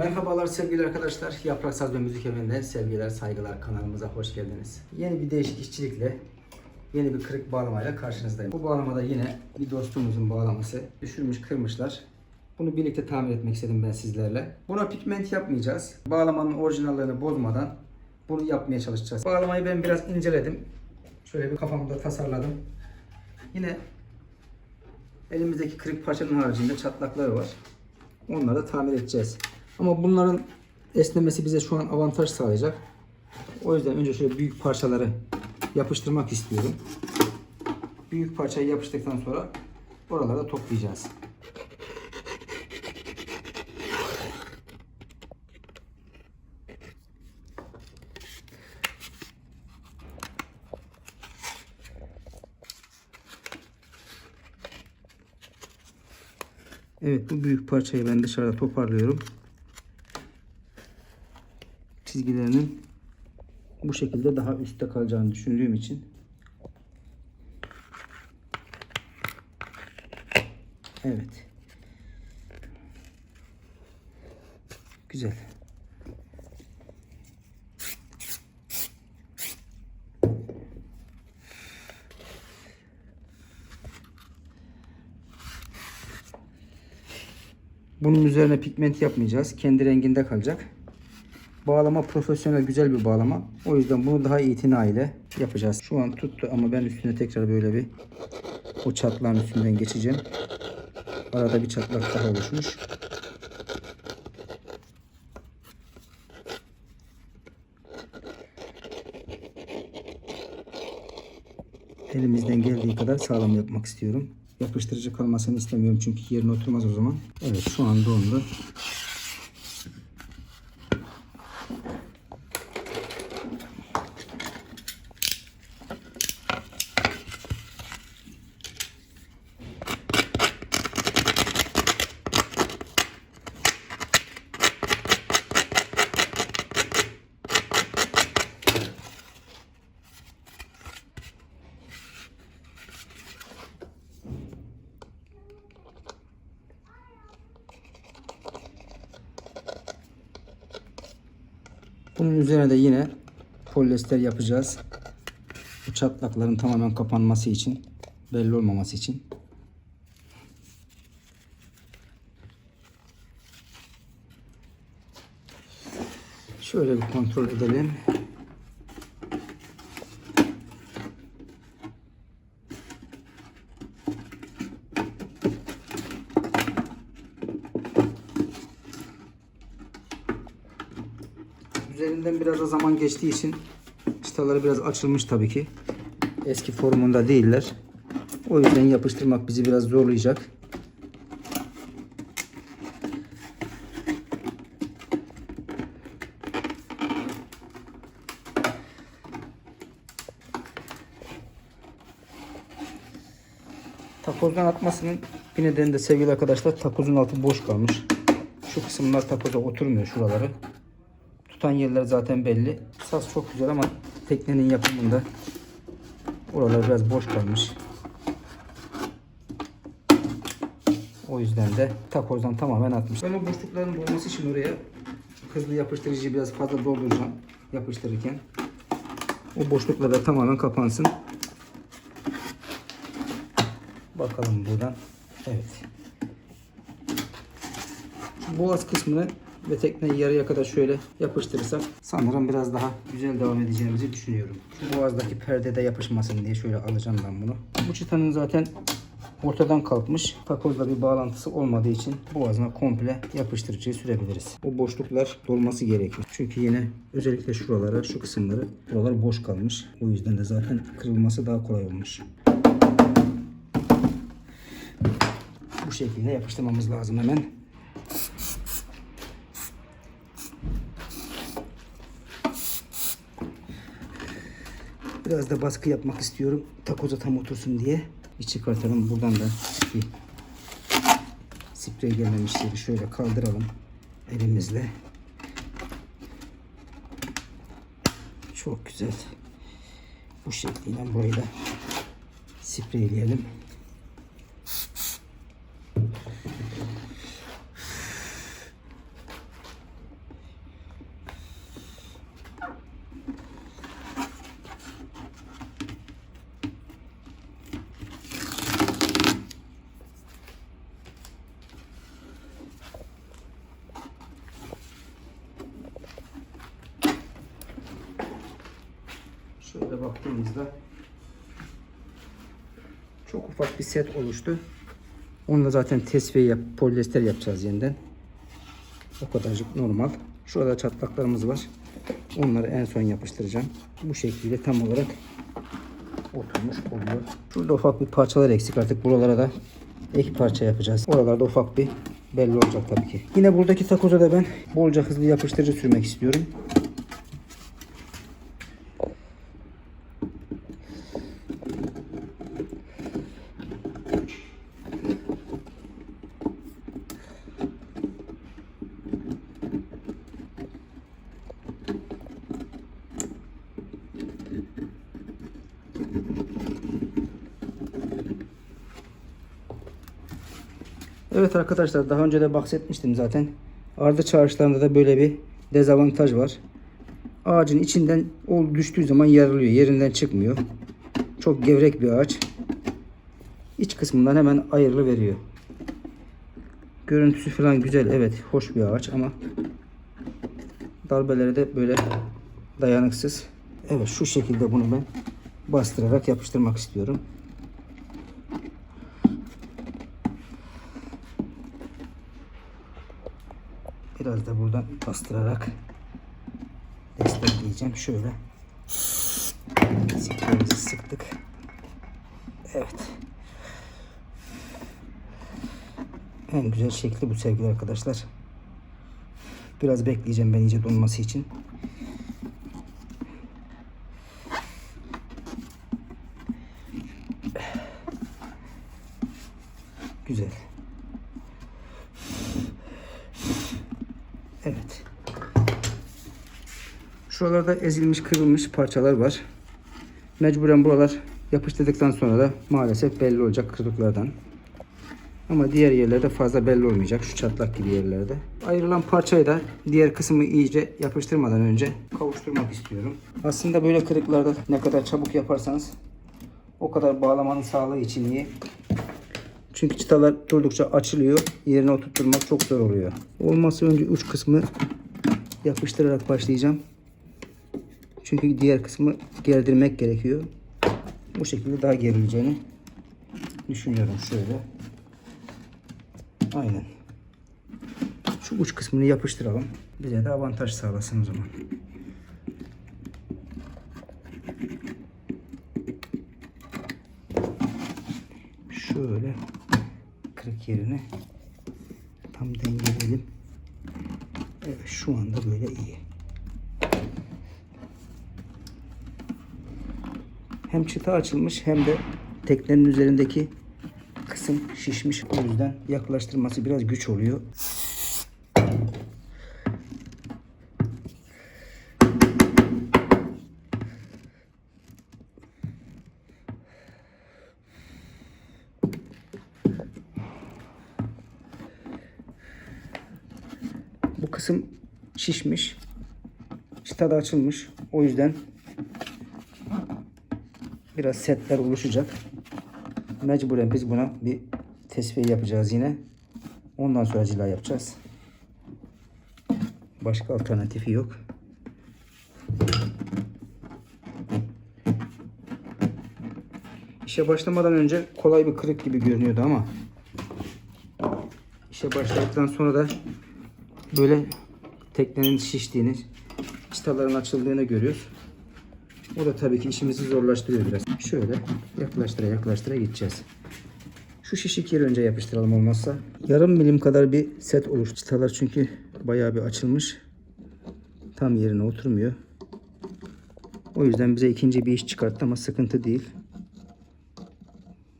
Merhabalar sevgili arkadaşlar. Yaprak Saz ve Müzik Evi'nden sevgiler, saygılar kanalımıza hoş geldiniz. Yeni bir değişik işçilikle, yeni bir kırık bağlamayla karşınızdayım. Bu bağlamada yine bir dostumuzun bağlaması. Düşürmüş, kırmışlar. Bunu birlikte tamir etmek istedim ben sizlerle. Buna pigment yapmayacağız. Bağlamanın orijinalliğini bozmadan bunu yapmaya çalışacağız. Bağlamayı ben biraz inceledim. Şöyle bir kafamda tasarladım. Yine elimizdeki kırık parçanın haricinde çatlakları var. Onları da tamir edeceğiz. Ama bunların esnemesi bize şu an avantaj sağlayacak. O yüzden önce şöyle büyük parçaları yapıştırmak istiyorum. Büyük parçayı yapıştıktan sonra oraları da toplayacağız. Evet bu büyük parçayı ben dışarıda toparlıyorum. Çizgilerinin bu şekilde daha üstte kalacağını düşündüğüm için Evet. Güzel. Bunun üzerine pigment yapmayacağız. Kendi renginde kalacak. Bağlama profesyonel güzel bir bağlama. O yüzden bunu daha itina ile yapacağız. Şu an tuttu ama ben üstüne tekrar böyle bir o çatlağın üstünden geçeceğim. Arada bir çatlak daha oluşmuş. Elimizden geldiği kadar sağlam yapmak istiyorum. Yapıştırıcı kalmasını istemiyorum çünkü yerine oturmaz o zaman. Evet şu an dondu. Bunun üzerine de yine polyester yapacağız. Bu çatlakların tamamen kapanması için, belli olmaması için. Şöyle bir kontrol edelim. Üzerinden biraz da zaman geçtiği için çıtaları biraz açılmış tabii ki. Eski formunda değiller. O yüzden yapıştırmak bizi biraz zorlayacak. Takozdan atmasının bir nedeni de sevgili arkadaşlar takozun altı boş kalmış. Şu kısımlar takoza oturmuyor şuraları. Tutan yerler zaten belli. Saz çok güzel ama teknenin yapımında oralar biraz boş kalmış. O yüzden de takozdan tamamen atmış. Ben o boşlukların dolması için oraya hızlı yapıştırıcıyı biraz fazla dolduracağım yapıştırırken. O boşluklar da tamamen kapansın. Bakalım buradan. Evet. Şu boğaz kısmını ve tekneyi yarıya kadar şöyle yapıştırırsak sanırım biraz daha güzel devam edeceğimizi düşünüyorum. Şu boğazdaki perdede yapışmasın diye şöyle alacağım ben bunu. Bu çıtanın zaten ortadan kalkmış. Takozla bir bağlantısı olmadığı için boğazına komple yapıştırıcıyı sürebiliriz. Bu boşluklar dolması gerekiyor. Çünkü yine özellikle şuralara, şu kısımları buralar boş kalmış. O yüzden de zaten kırılması daha kolay olmuş. Bu şekilde yapıştırmamız lazım hemen. Biraz da baskı yapmak istiyorum. Takoza tam otursun diye. Bir çıkartalım. Buradan da bir sprey gelmemiş yeri şöyle kaldıralım elimizle. Çok güzel. Bu şekliyle burayı da spreyleyelim. Şöyle baktığımızda çok ufak bir set oluştu. Onu da zaten tesviye yap, polyester yapacağız yeniden. O kadarcık normal. Şurada çatlaklarımız var. Onları en son yapıştıracağım. Bu şekilde tam olarak oturmuş oluyor. Şurada ufak bir parçalar eksik artık buralara da ek parça yapacağız. Oralarda ufak bir belli olacak tabii ki. Yine buradaki takoza da ben bolca hızlı yapıştırıcı sürmek istiyorum. Evet arkadaşlar daha önce de bahsetmiştim zaten. Ardı çağrışlarında da böyle bir dezavantaj var. Ağacın içinden o düştüğü zaman yarılıyor. Yerinden çıkmıyor. Çok gevrek bir ağaç. İç kısmından hemen ayrılı veriyor. Görüntüsü falan güzel. Evet hoş bir ağaç ama darbeleri de böyle dayanıksız. Evet şu şekilde bunu ben bastırarak yapıştırmak istiyorum. Biraz da buradan bastırarak destekleyeceğim. Şöyle. Siklerimizi sıktık. Evet. En güzel şekli bu sevgili arkadaşlar. Biraz bekleyeceğim ben iyice donması için. Güzel. Evet. Şuralarda ezilmiş, kırılmış parçalar var. Mecburen buralar yapıştırdıktan sonra da maalesef belli olacak kırıklardan. Ama diğer yerlerde fazla belli olmayacak. Şu çatlak gibi yerlerde. Ayrılan parçayı da diğer kısmı iyice yapıştırmadan önce kavuşturmak istiyorum. Aslında böyle kırıklarda ne kadar çabuk yaparsanız o kadar bağlamanın sağlığı için iyi. Çünkü çıtalar durdukça açılıyor. Yerine oturtturmak çok zor oluyor. Olmazsa önce uç kısmı yapıştırarak başlayacağım. Çünkü diğer kısmı gerdirmek gerekiyor. Bu şekilde daha gerileceğini düşünüyorum şöyle. Aynen. Şu uç kısmını yapıştıralım. Bize de avantaj sağlasın o zaman. Şöyle kırık yerini tam dengeleyelim. Evet şu anda böyle iyi. Hem çıta açılmış hem de teknenin üzerindeki kısım şişmiş. O yüzden yaklaştırması biraz güç oluyor. Bu kısım şişmiş. Çıta da açılmış. O yüzden biraz setler oluşacak. Mecburen biz buna bir tesviye yapacağız yine. Ondan sonra cila yapacağız. Başka alternatifi yok. İşe başlamadan önce kolay bir kırık gibi görünüyordu ama işe başladıktan sonra da böyle teknenin şiştiğini, çıtaların açıldığını görüyoruz. O da tabii ki işimizi zorlaştırıyor biraz. Şöyle yaklaştıra yaklaştıra gideceğiz. Şu şişik yeri önce yapıştıralım olmazsa. Yarım milim kadar bir set olur. Çıtalar çünkü bayağı bir açılmış. Tam yerine oturmuyor. O yüzden bize ikinci bir iş çıkarttı ama sıkıntı değil.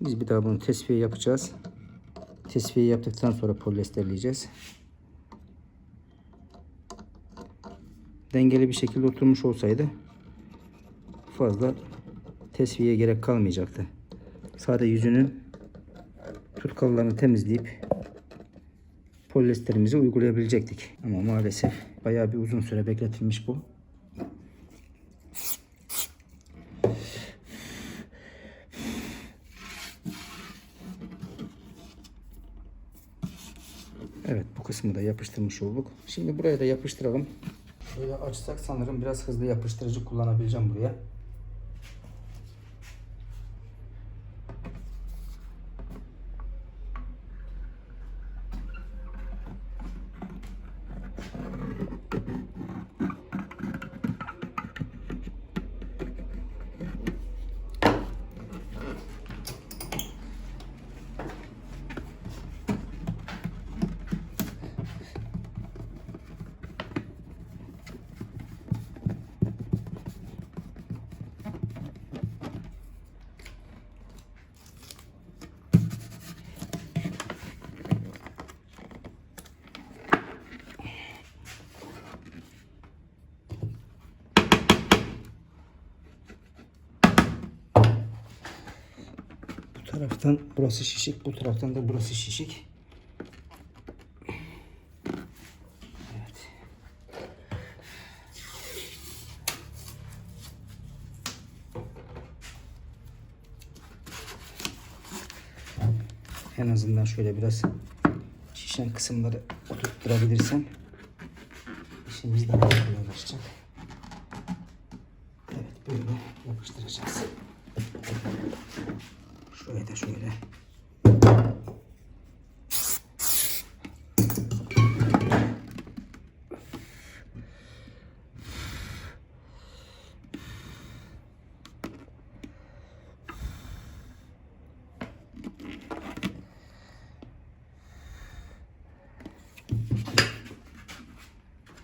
Biz bir daha bunu tesviye yapacağız. Tesviye yaptıktan sonra polyesterleyeceğiz. Dengeli bir şekilde oturmuş olsaydı fazla tesviye gerek kalmayacaktı. Sadece yüzünün tutkallarını temizleyip polyesterimizi uygulayabilecektik. Ama maalesef bayağı bir uzun süre bekletilmiş bu. Evet bu kısmı da yapıştırmış olduk. Şimdi buraya da yapıştıralım. Böyle açsak sanırım biraz hızlı yapıştırıcı kullanabileceğim buraya. Taraftan burası şişik, bu taraftan da burası şişik. Evet. En azından şöyle biraz şişen kısımları oturtturabilirsem işimiz daha kolaylaşacak. Evet böyle yapıştıracağız. Şöyle de şöyle.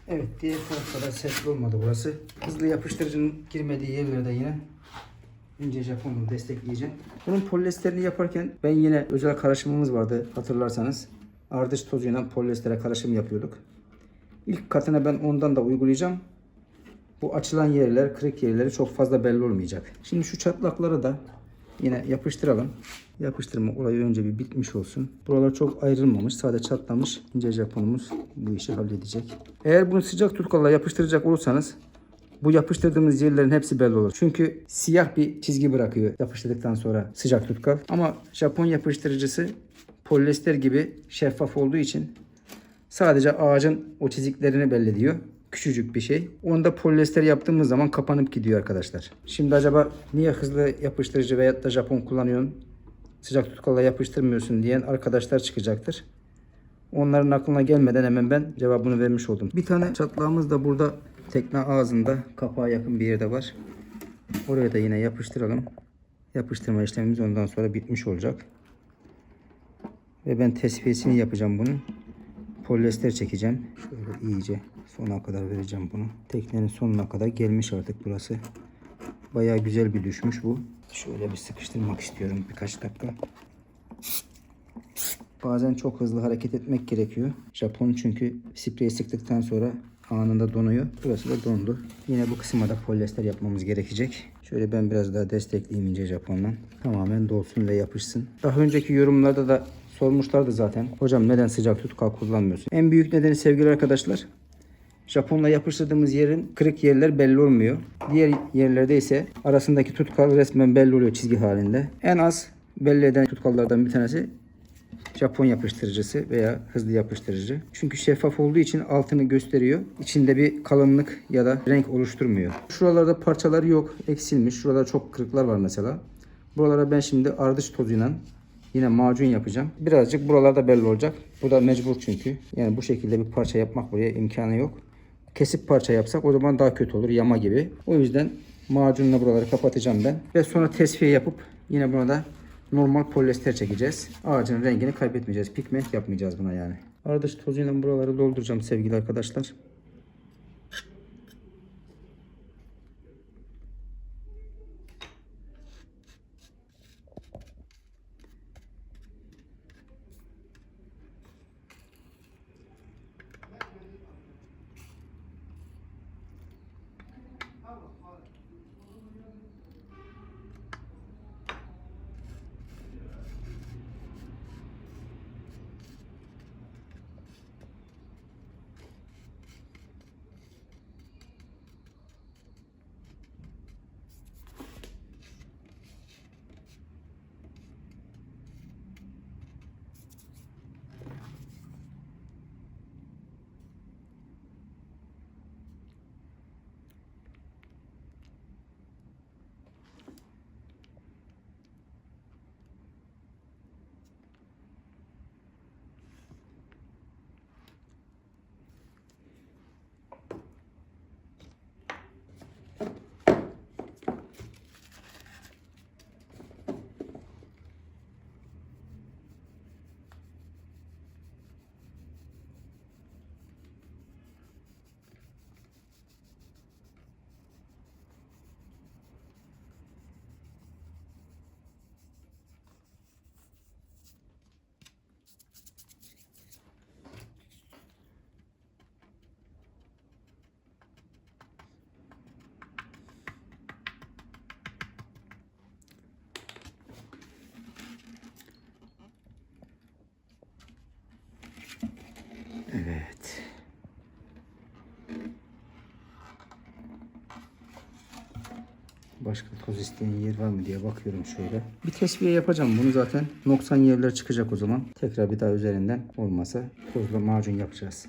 Evet diğer tarafta da setli olmadı burası. Hızlı yapıştırıcının girmediği yerlerde yine ince Japon'u destekleyeceğim. Bunun polyesterini yaparken ben yine özel karışımımız vardı hatırlarsanız. Ardış tozuyla polyestere karışım yapıyorduk. İlk katına ben ondan da uygulayacağım. Bu açılan yerler, kırık yerleri çok fazla belli olmayacak. Şimdi şu çatlakları da yine yapıştıralım. Yapıştırma olayı önce bir bitmiş olsun. Buralar çok ayrılmamış. Sadece çatlamış. İnce Japonumuz bu işi halledecek. Eğer bunu sıcak tutkalla yapıştıracak olursanız bu yapıştırdığımız yerlerin hepsi belli olur. Çünkü siyah bir çizgi bırakıyor yapıştırdıktan sonra sıcak tutkal. Ama Japon yapıştırıcısı polyester gibi şeffaf olduğu için sadece ağacın o çiziklerini belli ediyor. Küçücük bir şey. Onu da polyester yaptığımız zaman kapanıp gidiyor arkadaşlar. Şimdi acaba niye hızlı yapıştırıcı veyahut da Japon kullanıyorsun? Sıcak tutkalla yapıştırmıyorsun diyen arkadaşlar çıkacaktır. Onların aklına gelmeden hemen ben cevabını vermiş oldum. Bir tane çatlağımız da burada tekne ağzında kapağa yakın bir yerde var. Oraya da yine yapıştıralım. Yapıştırma işlemimiz ondan sonra bitmiş olacak. Ve ben tesviyesini yapacağım bunun. Polyester çekeceğim. Şöyle iyice sona kadar vereceğim bunu. Teknenin sonuna kadar gelmiş artık burası. Bayağı güzel bir düşmüş bu. Şöyle bir sıkıştırmak istiyorum birkaç dakika. Bazen çok hızlı hareket etmek gerekiyor. Japon çünkü spreyi sıktıktan sonra anında donuyor. Burası da dondu. Yine bu kısma da polyester yapmamız gerekecek. Şöyle ben biraz daha destekleyeyim ince Japon'dan. Tamamen dolsun ve yapışsın. Daha önceki yorumlarda da sormuşlardı zaten. Hocam neden sıcak tutkal kullanmıyorsun? En büyük nedeni sevgili arkadaşlar. Japonla yapıştırdığımız yerin kırık yerler belli olmuyor. Diğer yerlerde ise arasındaki tutkal resmen belli oluyor çizgi halinde. En az belli eden tutkallardan bir tanesi Japon yapıştırıcısı veya hızlı yapıştırıcı. Çünkü şeffaf olduğu için altını gösteriyor. İçinde bir kalınlık ya da renk oluşturmuyor. Şuralarda parçalar yok. Eksilmiş. Şurada çok kırıklar var mesela. Buralara ben şimdi ardış tozuyla yine macun yapacağım. Birazcık buralarda belli olacak. Bu da mecbur çünkü. Yani bu şekilde bir parça yapmak buraya imkanı yok. Kesip parça yapsak o zaman daha kötü olur. Yama gibi. O yüzden macunla buraları kapatacağım ben. Ve sonra tesviye yapıp yine buna da normal polyester çekeceğiz. Ağacın rengini kaybetmeyeceğiz. Pigment yapmayacağız buna yani. Ardış tozuyla buraları dolduracağım sevgili arkadaşlar. Başka toz isteyen yer var mı diye bakıyorum şöyle. Bir tesviye yapacağım bunu zaten. Noksan yerler çıkacak o zaman. Tekrar bir daha üzerinden olmasa tozla macun yapacağız.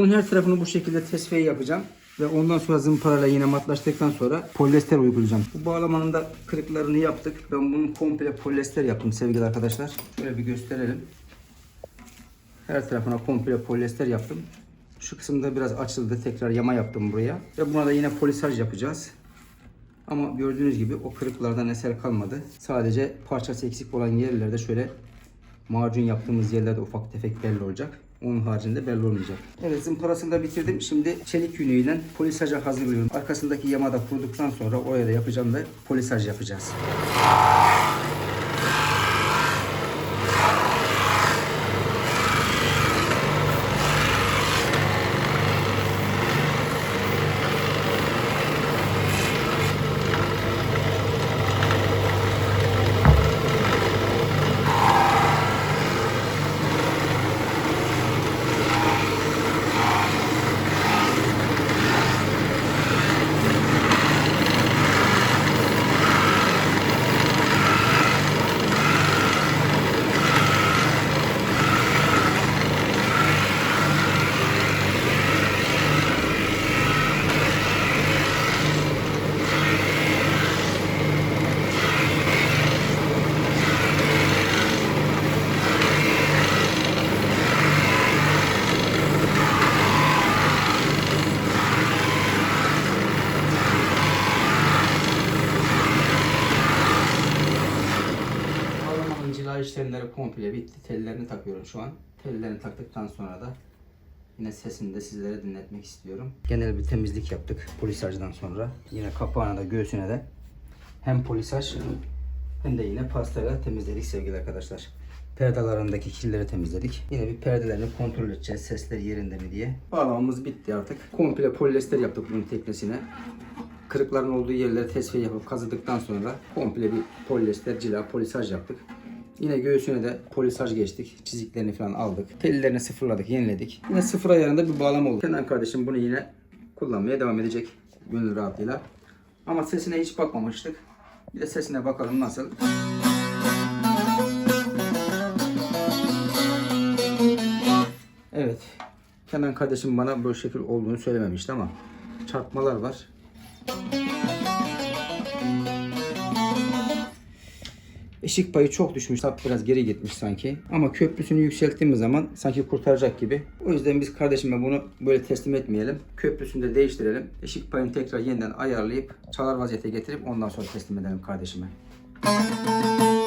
Bunun her tarafını bu şekilde tesviye yapacağım. Ve ondan sonra zımparayla yine matlaştıktan sonra polyester uygulayacağım. Bu bağlamanın da kırıklarını yaptık. Ben bunu komple polyester yaptım sevgili arkadaşlar. Şöyle bir gösterelim. Her tarafına komple polyester yaptım. Şu kısımda biraz açıldı. Tekrar yama yaptım buraya. Ve buna da yine polisaj yapacağız. Ama gördüğünüz gibi o kırıklardan eser kalmadı. Sadece parçası eksik olan yerlerde şöyle macun yaptığımız yerlerde ufak tefek belli olacak. Onun haricinde belli olmayacak. Evet zımparasını da bitirdim. Şimdi çelik yünüyle polisaja hazırlıyorum. Arkasındaki yama da kuruduktan sonra oraya da yapacağım ve polisaj yapacağız. Bağlamanın cila işlemleri komple bitti. Tellerini takıyorum şu an. Tellerini taktıktan sonra da yine sesini de sizlere dinletmek istiyorum. Genel bir temizlik yaptık polisajdan sonra. Yine kapağına da göğsüne de hem polisaj hem de yine pastayla temizledik sevgili arkadaşlar. Perdelerindeki kirleri temizledik. Yine bir perdelerini kontrol edeceğiz. Sesler yerinde mi diye. Bağlamamız bitti artık. Komple polyester yaptık bunun teknesine. Kırıkların olduğu yerleri tesviye yapıp kazıdıktan sonra komple bir polyester cila polisaj yaptık. Yine göğsüne de polisaj geçtik. Çiziklerini falan aldık. Tellerini sıfırladık, yeniledik. Yine sıfır ayarında bir bağlama oldu. Kenan kardeşim bunu yine kullanmaya devam edecek. Gönül rahatlığıyla. Ama sesine hiç bakmamıştık. Bir de sesine bakalım nasıl. Evet. Kenan kardeşim bana böyle şekil olduğunu söylememişti ama çarpmalar var. Işık payı çok düşmüş. Sap biraz geri gitmiş sanki. Ama köprüsünü yükselttiğimiz zaman sanki kurtaracak gibi. O yüzden biz kardeşime bunu böyle teslim etmeyelim. Köprüsünü de değiştirelim. Işık payını tekrar yeniden ayarlayıp çalar vaziyete getirip ondan sonra teslim edelim kardeşime. Evet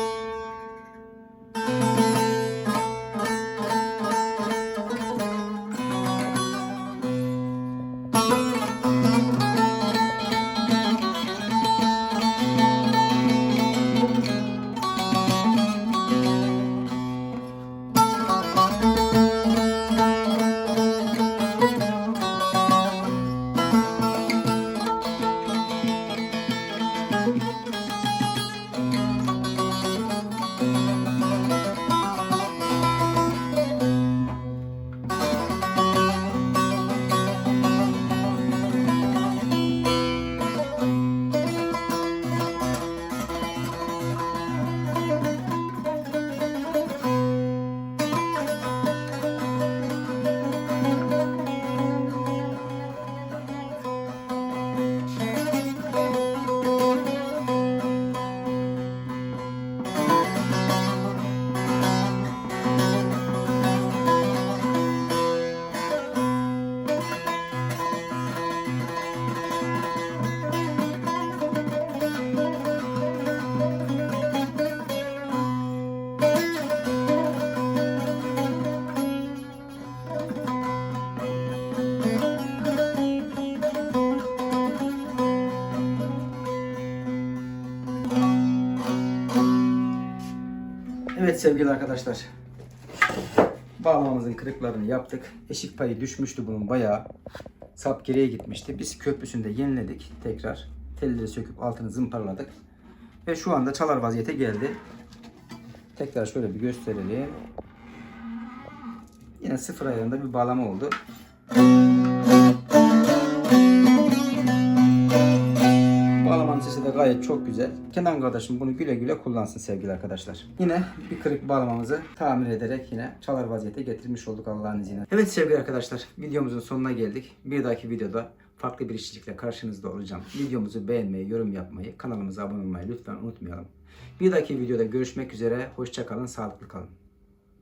sevgili arkadaşlar. Bağlamamızın kırıklarını yaptık. Eşik payı düşmüştü bunun bayağı. Sap geriye gitmişti. Biz köprüsünü de yeniledik tekrar. Telleri söküp altını zımparaladık. Ve şu anda çalar vaziyete geldi. Tekrar şöyle bir gösterelim. Yine sıfır ayarında bir bağlama oldu. Gayet çok güzel. Kenan kardeşim bunu güle güle kullansın sevgili arkadaşlar. Yine bir kırık bağlamamızı tamir ederek yine çalar vaziyete getirmiş olduk Allah'ın izniyle. Evet sevgili arkadaşlar videomuzun sonuna geldik. Bir dahaki videoda farklı bir işçilikle karşınızda olacağım. Videomuzu beğenmeyi, yorum yapmayı, kanalımıza abone olmayı lütfen unutmayalım. Bir dahaki videoda görüşmek üzere. Hoşçakalın, sağlıklı kalın.